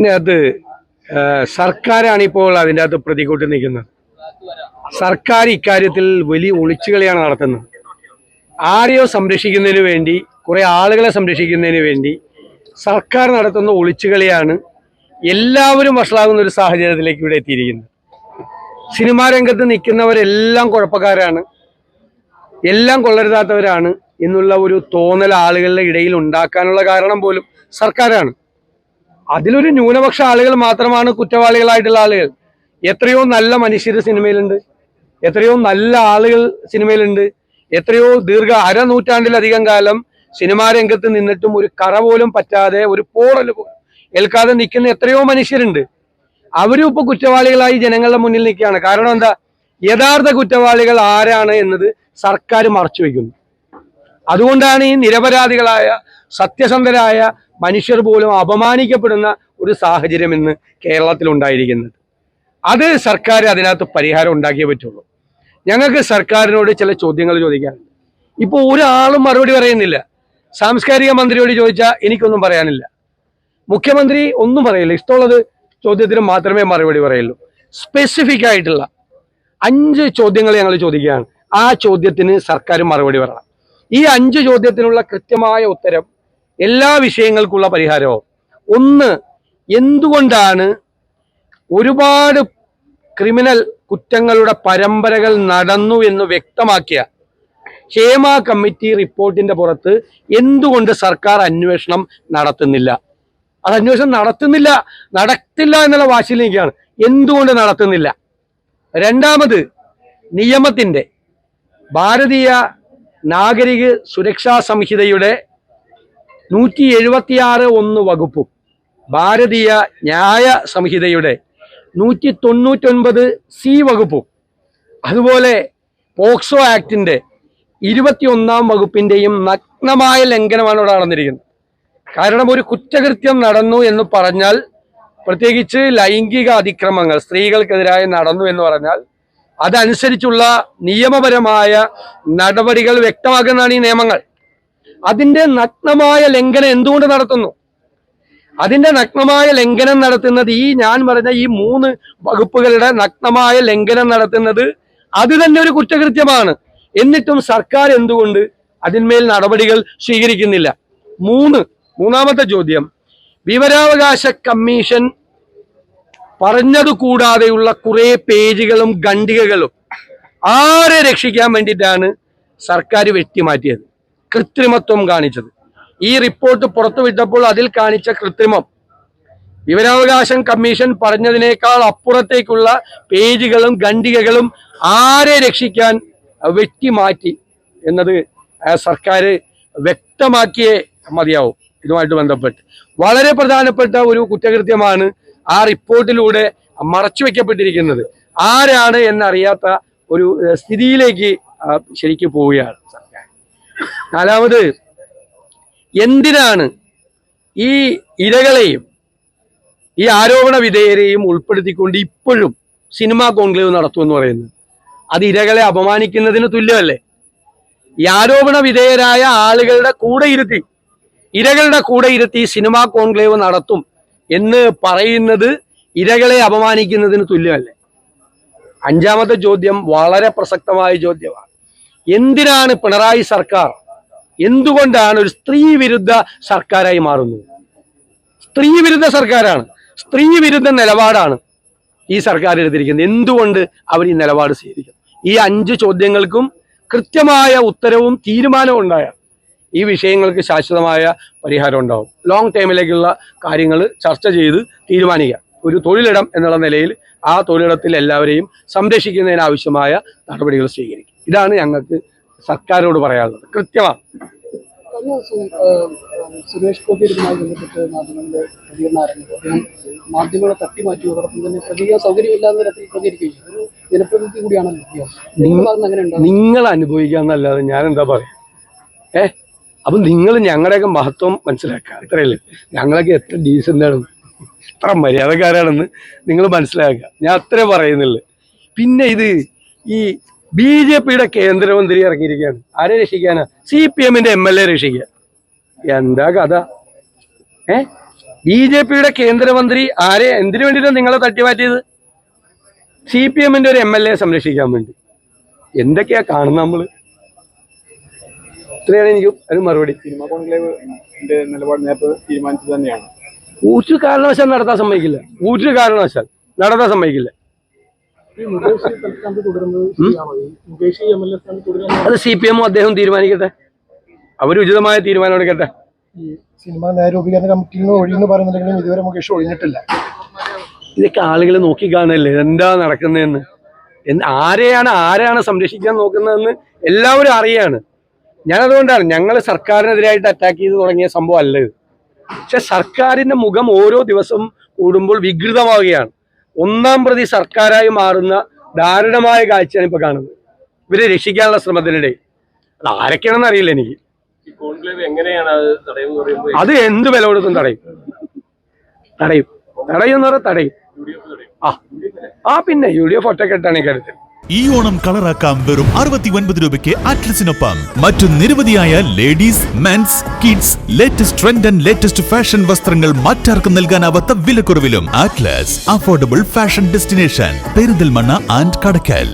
ഇതിനകത്ത് സർക്കാരാണ് ഇപ്പോൾ അതിന്റെ അകത്ത് പ്രതികൂട്ടി നിൽക്കുന്നത്. സർക്കാർ ഇക്കാര്യത്തിൽ വലിയ ഒളിച്ചുകളിയാണ് നടത്തുന്നത്. ആരെയോ സംരക്ഷിക്കുന്നതിന് വേണ്ടി കുറെ ആളുകളെ സംരക്ഷിക്കുന്നതിന് വേണ്ടി സർക്കാർ നടത്തുന്ന ഒളിച്ചുകളിയാണ് എല്ലാവരും വഷളാകുന്ന ഒരു സാഹചര്യത്തിലേക്ക് ഇവിടെ എത്തിയിരിക്കുന്നത്. സിനിമാ രംഗത്ത് നിൽക്കുന്നവരെല്ലാം കുഴപ്പക്കാരാണ്. എല്ലാം കൊള്ളരുതാത്തവരാണ് എന്നുള്ള ഒരു തോന്നൽ ആളുകളുടെ ഇടയിൽ ഉണ്ടാക്കാനുള്ള കാരണം പോലും സർക്കാരാണ്. അതിലൊരു ന്യൂനപക്ഷ ആളുകൾ മാത്രമാണ് കുറ്റവാളികളായിട്ടുള്ള ആളുകൾ. എത്രയോ നല്ല മനുഷ്യർ സിനിമയിലുണ്ട്. എത്രയോ നല്ല ആളുകൾ സിനിമയിലുണ്ട്. എത്രയോ ദീർഘ അര നൂറ്റാണ്ടിലധികം കാലം സിനിമാ രംഗത്ത് നിന്നിട്ടും ഒരു കറ പോലും പറ്റാതെ ഒരു പോറൽ പോലും ഏൽക്കാതെ നിൽക്കുന്ന എത്രയോ മനുഷ്യരുണ്ട്. അവരും ഇപ്പൊ കുറ്റവാളികളായി ജനങ്ങളുടെ മുന്നിൽ നിൽക്കുകയാണ്. കാരണം എന്താ? യഥാർത്ഥ കുറ്റവാളികൾ ആരാണ് എന്നത് സർക്കാർ മറച്ചു വയ്ക്കുന്നു. അതുകൊണ്ടാണ് ഈ നിരപരാധികളായ സത്യസന്ധരായ മനുഷ്യർ പോലും അപമാനിക്കപ്പെടുന്ന ഒരു സാഹചര്യം ഇന്ന് കേരളത്തിൽ ഉണ്ടായിരിക്കുന്നത് അത് സർക്കാർ അതിനകത്ത് പരിഹാരം ഉണ്ടാക്കിയേ പറ്റുള്ളൂ. ഞങ്ങൾക്ക് സർക്കാരിനോട് ചില ചോദ്യങ്ങൾ ചോദിക്കാനുണ്ട്. ഇപ്പോൾ ഒരാളും മറുപടി പറയുന്നില്ല. സാംസ്കാരിക മന്ത്രിയോട് ചോദിച്ചാൽ എനിക്കൊന്നും പറയാനില്ല. മുഖ്യമന്ത്രി ഒന്നും പറയില്ല. ഇഷ്ടമുള്ളത് ചോദ്യത്തിന് മാത്രമേ മറുപടി പറയുള്ളൂ. സ്പെസിഫിക് ആയിട്ടുള്ള അഞ്ച് ചോദ്യങ്ങൾ ഞങ്ങൾ ചോദിക്കുകയാണ്. ആ ചോദ്യത്തിന് സർക്കാർ മറുപടി പറയണം. ഈ അഞ്ച് ചോദ്യത്തിനുള്ള കൃത്യമായ ഉത്തരം എല്ലാ വിഷയങ്ങൾക്കുള്ള പരിഹാരവും ഒന്ന് എന്തുകൊണ്ടാണ് ഒരുപാട് ക്രിമിനൽ കുറ്റങ്ങളുടെ പരമ്പരകൾ നടന്നു എന്ന് വ്യക്തമാക്കിയ ക്ഷേമ കമ്മിറ്റി റിപ്പോർട്ടിന്റെ പുറത്ത് എന്തുകൊണ്ട് സർക്കാർ അന്വേഷണം നടത്തുന്നില്ല? അത് അന്വേഷണം നടത്തുന്നില്ല നടത്തില്ല എന്നുള്ള വാശിയിലേക്കാണ് എന്തുകൊണ്ട് നടത്തുന്നില്ല? രണ്ടാമത് നിയമത്തിന്റെ ഭാരതീയ നാഗരിക സുരക്ഷാ സംഹിതയുടെ നൂറ്റി എഴുപത്തിയാറ് ഒന്ന് വകുപ്പും ഭാരതീയ ന്യായ സംഹിതയുടെ നൂറ്റി തൊണ്ണൂറ്റൊൻപത് സി വകുപ്പും. അതുപോലെ പോക്സോ ആക്ടിന്റെ ഇരുപത്തിയൊന്നാം വകുപ്പിന്റെയും നഗ്നമായ ലംഘനമാണ് ഇവിടെ നടന്നിരിക്കുന്നത്. കാരണം ഒരു കുറ്റകൃത്യം നടന്നു എന്ന് പറഞ്ഞാൽ പ്രത്യേകിച്ച് ലൈംഗിക അതിക്രമങ്ങൾ സ്ത്രീകൾക്കെതിരായി നടന്നു എന്ന് പറഞ്ഞാൽ അതനുസരിച്ചുള്ള നിയമപരമായ നടപടികൾ വ്യക്തമാക്കുന്നതാണ് ഈ നിയമങ്ങൾ. അതിന്റെ നഗ്നമായ ലംഘനം എന്തുകൊണ്ട് നടത്തുന്നു? അതിന്റെ നഗ്നമായ ലംഘനം നടത്തുന്നത് ഈ ഞാൻ പറഞ്ഞ ഈ മൂന്ന് വകുപ്പുകളുടെ നഗ്നമായ ലംഘനം നടത്തുന്നത് അത് തന്നെ ഒരു കുറ്റകൃത്യമാണ്. എന്നിട്ടും സർക്കാർ എന്തുകൊണ്ട് അതിന്മേൽ നടപടികൾ സ്വീകരിക്കുന്നില്ല? മൂന്ന് മൂന്നാമത്തെ ചോദ്യം. വിവരാവകാശ കമ്മീഷൻ പറഞ്ഞത് കൂടാതെയുള്ള കുറെ പേജുകളും ഖണ്ഡികകളും ആരെ രക്ഷിക്കാൻ വേണ്ടിയിട്ടാണ് സർക്കാർ വെട്ടിമാറ്റിയത്? കൃത്രിമത്വം കാണിച്ചത്. ഈ റിപ്പോർട്ട് പുറത്തുവിട്ടപ്പോൾ അതിൽ കാണിച്ച കൃത്രിമം. വിവരാവകാശം കമ്മീഷൻ പറഞ്ഞതിനേക്കാൾ അപ്പുറത്തേക്കുള്ള പേജുകളും ഖണ്ഡികകളും ആരെ രക്ഷിക്കാൻ വെട്ടിമാറ്റി എന്നത് സർക്കാർ വ്യക്തമാക്കിയേ മതിയാവും. ഇതുമായിട്ട് ബന്ധപ്പെട്ട്. വളരെ പ്രധാനപ്പെട്ട ഒരു കുറ്റകൃത്യമാണ് ആ റിപ്പോർട്ടിലൂടെ മറച്ചു വയ്ക്കപ്പെട്ടിരിക്കുന്നത് ആരാണ് എന്നറിയാത്ത ഒരു സ്ഥിതിയിലേക്ക് ശരിക്കും പോവുകയാണ്. നാലാമത് എന്തിനാണ് ഈ ഇരകളെയും ഈ ആരോപണ വിധേയരെയും ഉൾപ്പെടുത്തിക്കൊണ്ട് ഇപ്പോഴും സിനിമാ കോൺക്ലേവ് നടത്തുമെന്ന് പറയുന്നത്? അത് ഇരകളെ അപമാനിക്കുന്നതിന് തുല്യമല്ലേ? ഈ ആരോപണ വിധേയരായ ആളുകളുടെ കൂടെ ഇരുത്തി ഇരകളുടെ കൂടെ ഇരുത്തി സിനിമാ കോൺക്ലേവ് നടത്തും എന്ന് പറയുന്നത് ഇരകളെ അപമാനിക്കുന്നതിന് തുല്യമല്ലേ? അഞ്ചാമത്തെ ചോദ്യം വളരെ പ്രസക്തമായ ചോദ്യമാണ്. എന്തിനാണ് പിണറായി സർക്കാർ എന്തുകൊണ്ടാണ് ഒരു സ്ത്രീ വിരുദ്ധ സർക്കാരായി മാറുന്നത് സ്ത്രീ വിരുദ്ധ സർക്കാരാണ്. സ്ത്രീ വിരുദ്ധ നിലപാടാണ് ഈ സർക്കാർ എടുത്തിരിക്കുന്നത്. എന്തുകൊണ്ട് അവർ ഈ നിലപാട് സ്വീകരിക്കും? ഈ അഞ്ച് ചോദ്യങ്ങൾക്കും കൃത്യമായ ഉത്തരവും തീരുമാനവും ഉണ്ടായാൽ ഈ വിഷയങ്ങൾക്ക് ശാശ്വതമായ പരിഹാരം ഉണ്ടാവും. ലോങ് ടൈമിലേക്കുള്ള കാര്യങ്ങൾ ചർച്ച ചെയ്ത് തീരുമാനിക്കാം ഒരു തൊഴിലിടം എന്നുള്ള നിലയിൽ ആ തൊഴിലിടത്തിൽ എല്ലാവരെയും സംരക്ഷിക്കുന്നതിനാവശ്യമായ നടപടികൾ സ്വീകരിക്കും ഇതാണ് ഞങ്ങൾക്ക് സർക്കാരോട് പറയാനുള്ളത്. കൃത്യമാണ് സുരേഷ് ഗോപി ഇതുമായി ബന്ധപ്പെട്ട് മാധ്യമങ്ങളുടെ പ്രതികരണം ആരംഭിച്ചു അദ്ദേഹം മാധ്യമങ്ങളെ തട്ടിമാറ്റി അതോടൊപ്പം തന്നെ പ്രതികരിക്കാൻ സൗകര്യമില്ലാത്ത തരത്തിൽ പ്രതികരിക്കുകയും ഒരു ജനപ്രതിനിധി കൂടിയാണല്ലോ നിങ്ങൾ അനുഭവിക്കാന്നല്ലാതെ ഞാൻ എന്താ പറയാ? ഏ? അപ്പൊ നിങ്ങൾ ഞങ്ങളുടെയൊക്കെ മഹത്വം മനസ്സിലാക്കുക. അത്രയല്ലേ ഞങ്ങളൊക്കെ എത്ര ഡീസന്റ് ആണ് എത്ര മര്യാദക്കാരാണെന്ന് നിങ്ങൾ മനസ്സിലാക്കുക. ഞാൻ അത്രേ പറയുന്നുള്ളു. പിന്നെ ഇത് ഈ ബി ജെ പിയുടെ കേന്ദ്രമന്ത്രി ഇറങ്ങിയിരിക്കുകയാണ്. ആരെ രക്ഷിക്കാനാ? സി പി എമ്മിന്റെ എം എൽ എ രക്ഷിക്കുക. എന്താ കഥ? ഏ? ബി ജെ പിയുടെ കേന്ദ്രമന്ത്രി ആരെ? എന്തിനു വേണ്ടിയിട്ടാണ് നിങ്ങളെ തട്ടിമാറ്റിയത്? സി പി എമ്മിന്റെ ഒരു എം എൽ എ സംരക്ഷിക്കാൻ വേണ്ടി. എന്തൊക്കെയാ കാണുന്നത് നമ്മൾ? ഇത്രയാണ് എനിക്ക് ഒരു മറുപടി. സിനിമ നിലപാട് നേരത്തെ തന്നെയാണ്. ഒരു കാരണവശാൽ നടത്താൻ സമ്മതിക്കില്ല. ഒരു കാരണവശാൽ നടത്താൻ സമ്മതിക്കില്ല. അത് സി പി എമ്മും അദ്ദേഹം തീരുമാനിക്കട്ടെ. അവർ ഉചിതമായ തീരുമാനം എടുക്കട്ടെ. ഈ സിനിമാ കമ്മിറ്റിയിൽ നിന്ന് ഒഴിയെന്ന് പറയുന്നുണ്ടെങ്കിലും ഇതുവരെ മുകേഷ് ഒഴിഞ്ഞിട്ടില്ല. ഇതൊക്കെ ആളുകൾ നോക്കി കാണല്ലേ? എന്താ നടക്കുന്നതെന്ന്? ആരെയാണ് ആരെയാണ് സംരക്ഷിക്കാൻ നോക്കുന്നതെന്ന് എല്ലാവരും അറിയാണ്. ഞാനതുകൊണ്ടാണ് ഞങ്ങൾ സർക്കാരിനെതിരായിട്ട് അറ്റാക്ക് ചെയ്ത് തുടങ്ങിയ സംഭവം അല്ല ഇത്. പക്ഷെ സർക്കാരിന്റെ മുഖം ഓരോ ദിവസം കൂടുമ്പോൾ വികൃതമാവുകയാണ്. ഒന്നാം പ്രതി സർക്കാരായി മാറുന്ന ദാരുണമായ കാഴ്ചയാണ് ഇപ്പൊ കാണുന്നത്. ഇവരെ രക്ഷിക്കാനുള്ള ശ്രമത്തിനിടെ. അത് ആരൊക്കെയാണെന്ന് അറിയില്ല എനിക്ക്. അത് എന്ത് വില കൊടുത്തും തടയും. തടയും. തടയും എന്ന് പറഞ്ഞാൽ തടയും. ആ. ആ പിന്നെ യു ഡി എഫ് ഒറ്റക്കെട്ടാണ് ഈ കാര്യത്തിൽ. ഈ ഓണം കളറാക്കാം വെറും അറുപത്തി ഒൻപത് രൂപയ്ക്ക് അറ്റ്ലസിനൊപ്പം. മറ്റു നിരവധിയായ ladies mens kids latest trend and latest fashion വസ്ത്രങ്ങൾ മറ്റാർക്കും നൽകാനാവാത്ത വിലക്കുറവിലും. Atlas affordable fashion destination Perinthalmanna and Kadakkal